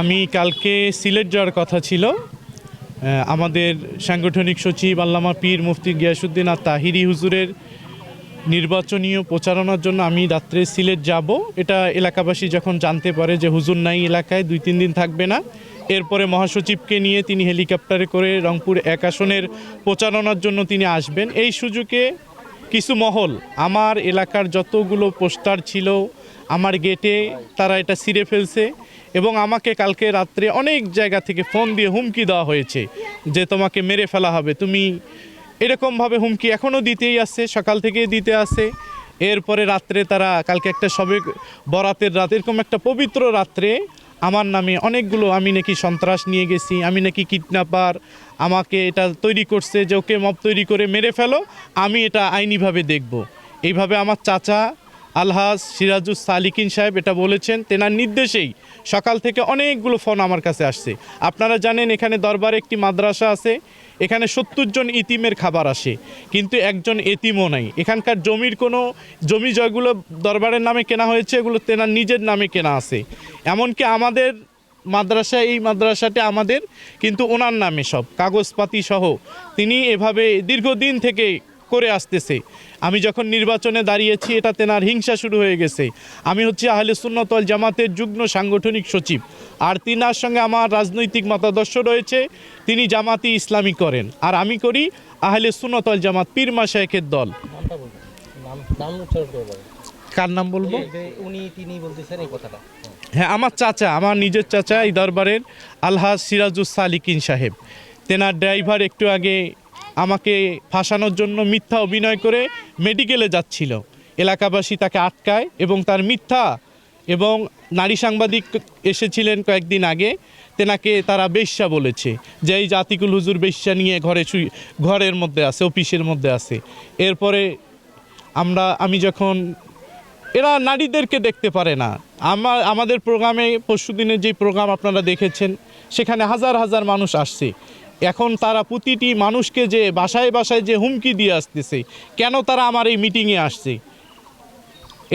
আমি কালকে সিলেট যাওয়ার কথা ছিল। আমাদের সাংগঠনিক সচিব আল্লামা পীর মুফতি গিয়াসুদ্দিন আর তাহিরি হুজুরের নির্বাচনীয় প্রচারণার জন্য আমি রাত্রে সিলেট যাব। এটা এলাকাবাসী যখন জানতে পারে যে হুজুর নাই এলাকায়, দুই তিন দিন থাকবে না। এরপরে মহাসচিবকে নিয়ে তিনি হেলিকপ্টারে করে রংপুর এক আসনের প্রচারণার জন্য তিনি আসবেন। এই সুযোগে কিছু মহল। আমার এলাকার যতগুলো পোস্টার ছিল, আমার গেটে তারা এটা ছিঁড়ে ফেলছে এবং আমাকে কালকে রাত্রে অনেক জায়গা থেকে ফোন দিয়ে হুমকি দেওয়া হয়েছে যে তোমাকে মেরে ফেলা হবে। তুমি এরকমভাবে হুমকি এখনও দিতেই আসছে, সকাল থেকে দিতে আসে এরপরে রাত্রে তারা কালকে একটা সবে বরাতের রাত, এরকম একটা পবিত্র রাত্রে আমার নামে অনেকগুলো আমি নাকি সন্ত্রাস নিয়ে গেছি, আমি নাকি কিডন্যাপার আমাকে এটা তৈরি করছে যে ওকে মপ তৈরি করে মেরে ফেলো, আমি এটা আইনিভাবে দেখব। এইভাবে আমার চাচা আলহাজ সিরাজুস সালিকিন সাহেব এটা বলেছেন, তেনার নির্দেশেই সকাল থেকে অনেকগুলো ফোন আমার কাছে আসছে। আপনারা জানেন এখানে দরবারে একটি মাদ্রাসা আছে, এখানে সত্তর জন ইতিমের খাবার আসে, কিন্তু একজন এতিমও নাই। এখানকার জমির কোনো জমি জয়গুলো দরবারের নামে কেনা হয়েছে, এগুলো তেনার নিজের নামে কেনা আছে। এমনকি আমাদের মাদ্রাসা, এই মাদ্রাসাটা আমাদের, কিন্তু ওনার নামে সব, কাগজপাতি সহ। তিনি এভাবে দীর্ঘদিন থেকে করে আসতেছে। আমি যখন নির্বাচনে দাঁড়িয়েছি এটা তেনার হিংসা শুরু হয়ে গেছে। আমি হচ্ছে আহলে সুন্নতল জামাতের যুগ্ম সাংগঠনিক সচিব। আর তিনার সঙ্গে আমার রাজনৈতিক মতাদর্শ রয়েছে তিনি জামাতি ইসলামী করেন। আর আমি করি আহলে সুন্নতল জামাত পীর মাশায়েখের দল। করে নাম বলব? উনি তিনি বলতেছেন এই কথাটা। হ্যাঁ আমার চাচা আমার নিজের চাচা এই দরবারের আলহাজ সিরাজুস সালিকিন সাহেব। তেনার ড্রাইভার একটু আগে আমাকে ফাঁসানোর জন্য মিথ্যা অভিনয় করে মেডিকেলে যাচ্ছিল। এলাকাবাসী তাকে আটকায় এবং তার মিথ্যা এবং নারী সাংবাদিক এসেছিলেন কয়েকদিন আগে, তেনাকে তারা বেশ্যা বলেছে যে এই জাতিকুল হুজুর বেশ্যা নিয়ে ঘরে শুই, ঘরের মধ্যে আছে, অফিসের মধ্যে আছে। এরপরে আমরা, আমি যখন, এরা নারীদেরকে দেখতে পারে না। আমার আমাদের প্রোগ্রামে পরশুদিনের যে প্রোগ্রাম আপনারা দেখেছেন, সেখানে হাজার হাজার মানুষ আসছে। এখন তারা প্রতিটি মানুষকে যে বাসায় বাসায় যে হুমকি দিয়ে আসতেছে, কেন তারা আমার এই মিটিংয়ে আসছে?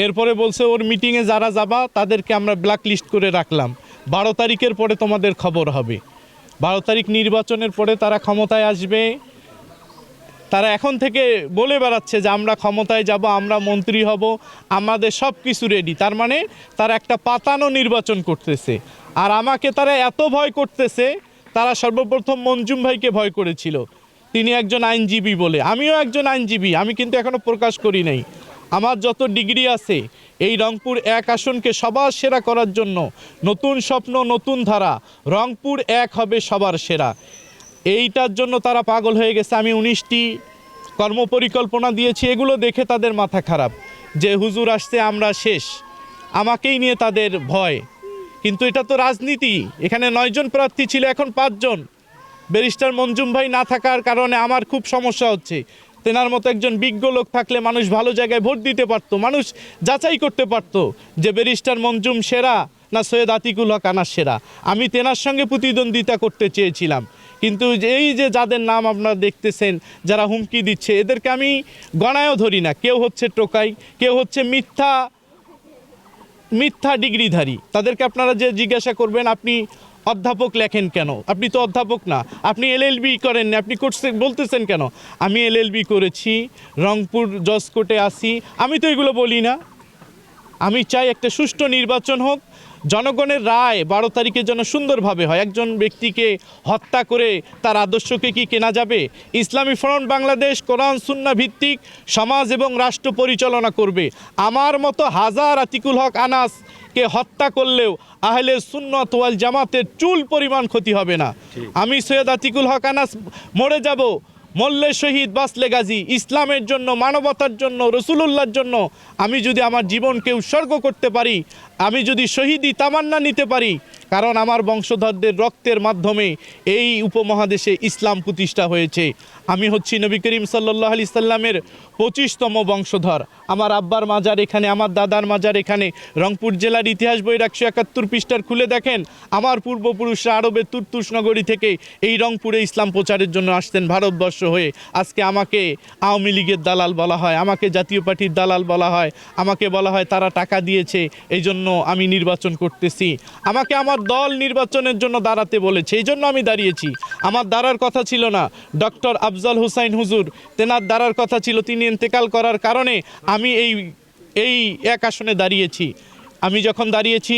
এরপরে বলছে, ওর মিটিংয়ে যারা যাবা, তাদেরকে আমরা ব্ল্যাক লিস্ট করে রাখলাম। বারো তারিখের পরে তোমাদের খবর হবে। বারো তারিখ নির্বাচনের পরে তারা ক্ষমতায় আসবে। তারা এখন থেকে বলে বেড়াচ্ছে যে, আমরা ক্ষমতায় যাব, আমরা মন্ত্রী হব, আমাদের সব কিছু রেডি তার মানে তারা একটা পাতানো নির্বাচন করতেছে। আর আমাকে তারা এত ভয় করতেছে তারা সর্বপ্রথম মঞ্জুম ভাইকে ভয় করেছিল। তিনি একজন আইনজীবী বলে। আমিও একজন আইনজীবী, আমি কিন্তু এখনও প্রকাশ করি নাই। আমার যত ডিগ্রি আছে, এই রংপুর এক আসনকে সবার সেরা করার জন্য নতুন স্বপ্ন, নতুন ধারা, রংপুর এক হবে সবার সেরা। এইটার জন্য তারা পাগল হয়ে গেছে। আমি উনিশটি কর্মপরিকল্পনা দিয়েছি, এগুলো দেখে তাদের মাথা খারাপ। যে হুজুর আসছে, আমরা শেষ। আমাকেই নিয়ে তাদের ভয়। কিন্তু এটা তো রাজনীতি। এখানে নয়জন প্রার্থী ছিল, এখন পাঁচজন ব্যারিস্টার মঞ্জুম ভাই না থাকার কারণে আমার খুব সমস্যা হচ্ছে। তেনার মতো একজন বিজ্ঞ লোক থাকলে মানুষ ভালো জায়গায় ভোট দিতে পারতো, মানুষ যাচাই করতে পারতো যে ব্যারিস্টার মঞ্জুম সেরা না সৈয়দ আতিকুল হক আনার সেরা। আমি তেনার সঙ্গে প্রতিদ্বন্দ্বিতা করতে চেয়েছিলাম। কিন্তু এই যে যাদের নাম আপনারা দেখতেছেন, যারা হুমকি দিচ্ছে, এদেরকে আমি গণায়ও ধরি না। কেউ হচ্ছে টোকাই, কেউ হচ্ছে মিথ্যা মিথ্যা ডিগ্রিধারী। তাদেরকে আপনারা যে জিজ্ঞাসা করবেন, আপনি অধ্যাপক লেখেন কেন? আপনি তো অধ্যাপক না। আপনি এলএলবি করেন না আপনি করছেন বলতেছেন কেন? আমি এলএলবি করেছি, রংপুর জজকোর্টে আসি আমি তো এগুলো বলি না। আমি চাই একটা সুষ্ঠু নির্বাচন হোক জনগণের রায় বারো তারিখে যেন সুন্দরভাবে হয়। একজন ব্যক্তিকে হত্যা করে তার আদর্শকে কি কেনা যাবে? ইসলামী ফ্রন্ট বাংলাদেশ কোরআন সুন্না ভিত্তিক সমাজ এবং রাষ্ট্র পরিচালনা করবে। আমার মতো হাজার আতিকুল হক আনাসকে হত্যা করলেও আহলে সুন্নত ওয়াল জামাতের চুল পরিমাণ ক্ষতি হবে না। আমি সৈয়দ আতিকুল হক আনাস মরে যাব। মল্লে শহীদ বাসলে গাজী, ইসলামের জন্য, মানবতার জন্য, রসুলুল্লাহর জন্য আমি যদি আমার জীবনকে উৎসর্গ করতে পারি, আমি যদি শহীদি তামান্না নিতে পারি কারণ আমার বংশধরদের রক্তের মাধ্যমে এই উপমহাদেশে ইসলাম প্রতিষ্ঠা হয়েছে। আমি হচ্ছি নবী করিম সাল্লাহ আলি সাল্লামের পঁচিশতম বংশধর। আমার আব্বার মাজার এখানে, আমার দাদার মাজার এখানে। রংপুর জেলার ইতিহাস বইয়ের একশো একাত্তর পৃষ্ঠার খুলে দেখেন, আমার পূর্বপুরুষরা আরবের তুর্তুস নগরী থেকে এই রংপুরে ইসলাম প্রচারের জন্য আসতেন ভারতবর্ষ হয়ে। আজকে আমাকে আওয়ামী লীগের দালাল বলা হয়, আমাকে জাতীয় পার্টির দালাল বলা হয়, আমাকে বলা হয় তারা টাকা দিয়েছে এই জন্য আমি নির্বাচন করতেছি। আমাকে আমার আমার দল নির্বাচনের জন্য দাঁড়াতে বলেছে। এই জন্য আমি দাঁড়িয়েছি। আমার দাঁড়ার কথা ছিল না। ডক্টর আফজল হুসাইন হুজুর, তেনার দাঁড়ার কথা ছিল। তিনি ইন্তেকাল করার কারণে আমি এই এই এক আসনে দাঁড়িয়েছি। আমি যখন দাঁড়িয়েছি,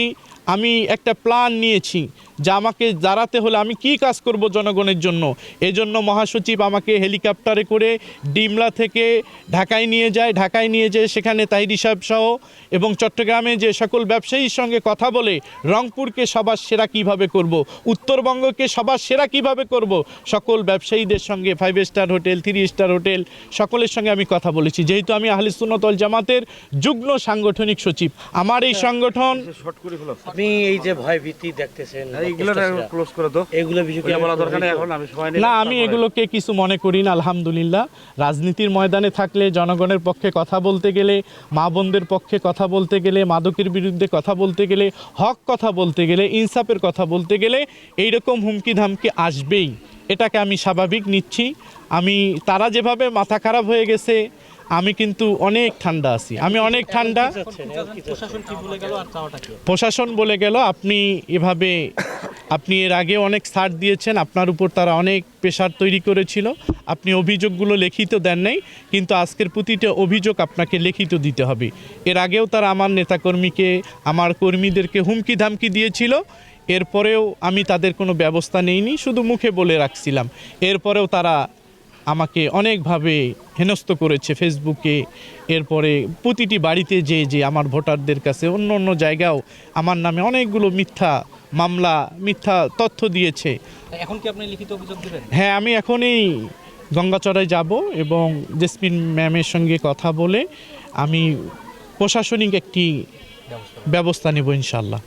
আমি একটা প্ল্যান নিয়েছি। যে আমাকে দাঁড়াতে হলে আমি কি কাজ করব জনগণের জন্য? এজন্য মহাসচিব আমাকে হেলিকপ্টারে করে ডিমলা থেকে ঢাকায় নিয়ে যায়। ঢাকায় নিয়ে যেয়ে সেখানে তাহিরি সাহেব সহ এবং চট্টগ্রামে যে সকল ব্যবসায়ীর সঙ্গে কথা বলে রংপুরকে সবার সেরা কীভাবে করব? উত্তরবঙ্গকে সবার সেরা কীভাবে করব? সকল ব্যবসায়ীদের সঙ্গে five star hotel three star hotel সকলের সঙ্গে আমি কথা বলেছি। যেহেতু আমি আহলে সুন্নতল জামাতের যুগ্ম সাংগঠনিক সচিব আমার এই সংগঠন করে ফেলো আপনি এই যে ভয় ভীতি দেখতেছেন বা ক্লোজ করে দাও। এগুলো বিষয় বলা দরকার নেই এখন আমি সময় না আমি এগুলোকে কিছু মনে করি না আলহামদুলিল্লাহ। রাজনীতির ময়দানে থাকলে জনগণের পক্ষে কথা বলতে গেলে মা বোনদের পক্ষে কথা বলতে গেলে মাদকের বিরুদ্ধে কথা বলতে গেলে হক কথা বলতে গেলে ইনসাফের কথা বলতে গেলে এইরকম হুমকি ধামকি আসবেই। এটাকে আমি স্বাভাবিক নিচ্ছি। আমি তারা যেভাবে মাথা খারাপ হয়ে গেছে আমি কিন্তু অনেক ঠান্ডা আছি। আমি অনেক ঠান্ডা। প্রশাসন বলে গেল, আপনি এভাবে, আপনি এর আগে অনেক ছাড় দিয়েছেন, আপনার উপর তারা অনেক প্রেশার তৈরি করেছিল। আপনি অভিযোগগুলো লিখিত দেন নাই, কিন্তু আজকের প্রতিটা অভিযোগ আপনাকে লিখিত দিতে হবে। এর আগেও তারা আমার নেতাকর্মীকে, আমার কর্মীদেরকে হুমকি ধামকি দিয়েছিল। এরপরেও আমি তাদের কোনো ব্যবস্থা নেইনি, শুধু মুখে বলে রাখছিলাম। এরপরেও তারা আমাকে অনেকভাবে হেনস্থ করেছে ফেসবুকে। এরপরে প্রতিটি বাড়িতে যে যে আমার ভোটারদের কাছে অন্য অন্য জায়গাও আমার নামে অনেকগুলো মিথ্যা মামলা মিথ্যা তথ্য দিয়েছে। এখন কি আপনি লিখিত অভিযোগ দিবেন? হ্যাঁ আমি এখনই গঙ্গাচড়ায় যাব এবং জেসমিন ম্যামের সঙ্গে কথা বলে আমি প্রশাসনিক একটি ব্যবস্থা ব্যবস্থা নেব ইনশাল্লাহ